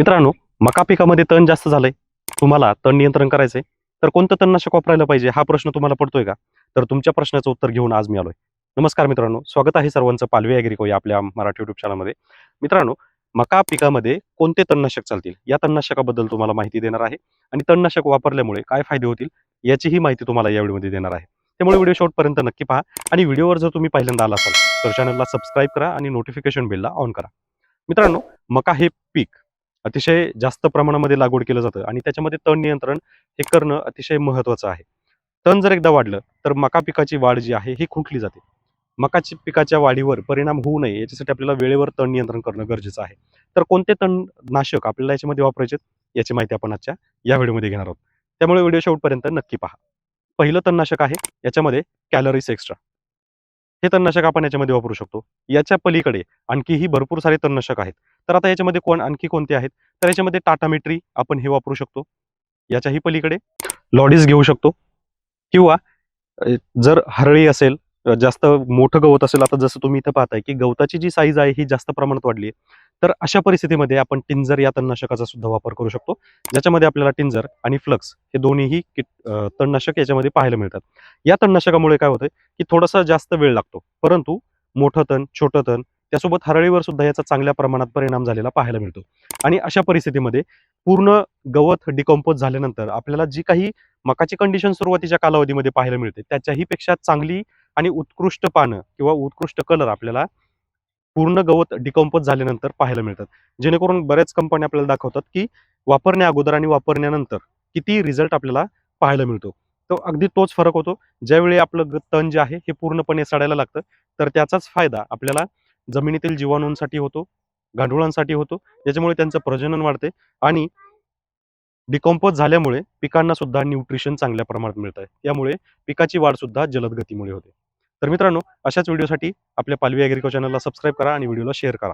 मित्रांनो मका पिकामध्ये तण जास्त झालंय. तुम्हाला तण नियंत्रण करायचंय. तर कोणतं तणनाशक वापरायला पाहिजे हा प्रश्न तुम्हाला पडतोय का? तर तुमच्या प्रश्नाचं उत्तर घेऊन आज मी आलोय. नमस्कार मित्रांनो स्वागत आहे सर्वांचं पालवी अॅग्रिको या आपल्या मराठी युट्यूब चॅनलमध्ये मित्रांनो मका पिकामध्ये कोणते तणनाशक चालतील? या तणनाशकाबद्दल तुम्हाला माहिती देणार आहे. आणि तणनाशक वापरल्यामुळे काय फायदे होतील याचीही माहिती तुम्हाला या व्हिडिओमध्ये देणार आहे. त्यामुळे व्हिडिओ शॉर्टपर्यंत नक्की पहा. आणि व्हिडिओवर जर तुम्ही पहिल्यांदा आला असाल तर चॅनलला सबस्क्राईब करा आणि नोटिफिकेशन बिलला ऑन करा. मित्रांनो मका हे पीक अतिशय जास्त प्रमाणामध्ये लागवड केलं जातं आणि त्याच्यामध्ये तण नियंत्रण हे करणं अतिशय महत्त्वाचं आहे. तण जर एकदा वाढलं तर मका पिकाची वाढ जी आहे ही खुंटली जाते. मकाची पिकाच्या वाढीवर परिणाम होऊ नये याच्यासाठी आपल्याला वेळेवर तण नियंत्रण करणं गरजेचं आहे. तर कोणते तणनाशक आपल्याला याच्यामध्ये वापरायचे याची माहिती आपण आजच्या या व्हिडिओमध्ये घेणार आहोत. त्यामुळे व्हिडिओ शेवटपर्यंत नक्की पहा. पहिलं तणनाशक आहे याच्यामध्ये कॅलरीज एक्स्ट्रा हे तणनाशक आपण याच्यामध्ये वापरू शकतो. याच्या पलीकडे आणखीही भरपूर सारे तणनाशक आहेत. तर आता याच्यामध्ये कोण आणखी कोणते आहेत? तर याच्यामध्ये टाटा मिट्री आपण हे वापरू शकतो. याच्याही पलीकडे लॉडीज घेऊ शकतो. किंवा जर हरळी असेल जास्त मोठं गवत असेल आता जसं तुम्ही इथं पाहताय की गवताची जी साईज आहे ही जास्त प्रमाणात वाढली आहे. तर अशा परिस्थितीमध्ये आपण टिंजर या तणनाशकाचा सुद्धा वापर करू शकतो. ज्याच्यामध्ये आपल्याला टिंजर आणि फ्लक्स हे दोन्हीही किट तणनाशक याच्यामध्ये पाहायला मिळतात. या तणनाशकामुळे काय होतं की थोडासा जास्त वेळ लागतो. परंतु मोठं तण छोटं तण त्यासोबत हरळीवर सुद्धा याचा चांगल्या प्रमाणात परिणाम झालेला पाहायला मिळतो. आणि अशा परिस्थितीमध्ये पूर्ण गवत डिकम्पोज झाल्यानंतर आपल्याला जी काही मकाची कंडिशन सुरुवातीच्या कालावधीमध्ये पाहायला मिळते त्याच्याही पेक्षा चांगली आणि उत्कृष्ट पानं किंवा उत्कृष्ट कलर आपल्याला पूर्ण गवत डिकम्पोज झाल्यानंतर पाहायला मिळतात. जेणेकरून बऱ्याच कंपन्या आपल्याला दाखवतात की वापरण्या अगोदर आणि वापरण्यानंतर किती रिझल्ट आपल्याला पाहायला मिळतो. तो अगदी तोच फरक होतो. ज्यावेळी आपलं तण जे आहे हे पूर्णपणे सडायला लागतं तर त्याचाच फायदा आपल्याला जमिनीतील जीवाणूंसाठी होतो गांडुळांसाठी होतो ज्याच्यामुळे त्यांचं प्रजनन वाढते आणि डिकॉम्पोज झाल्यामुळे पिकांना सुद्धा न्यूट्रिशन चांगल्या प्रमाणात मिळत. आहे त्यामुळे पिकाची वाढ सुद्धा जलद गतीमुळे होते. तर मित्रांनो अशाच व्हिडिओसाठी आपल्या पालवी ॲग्रिको चॅनलला सबस्क्राईब करा आणि व्हिडिओला शेअर करा.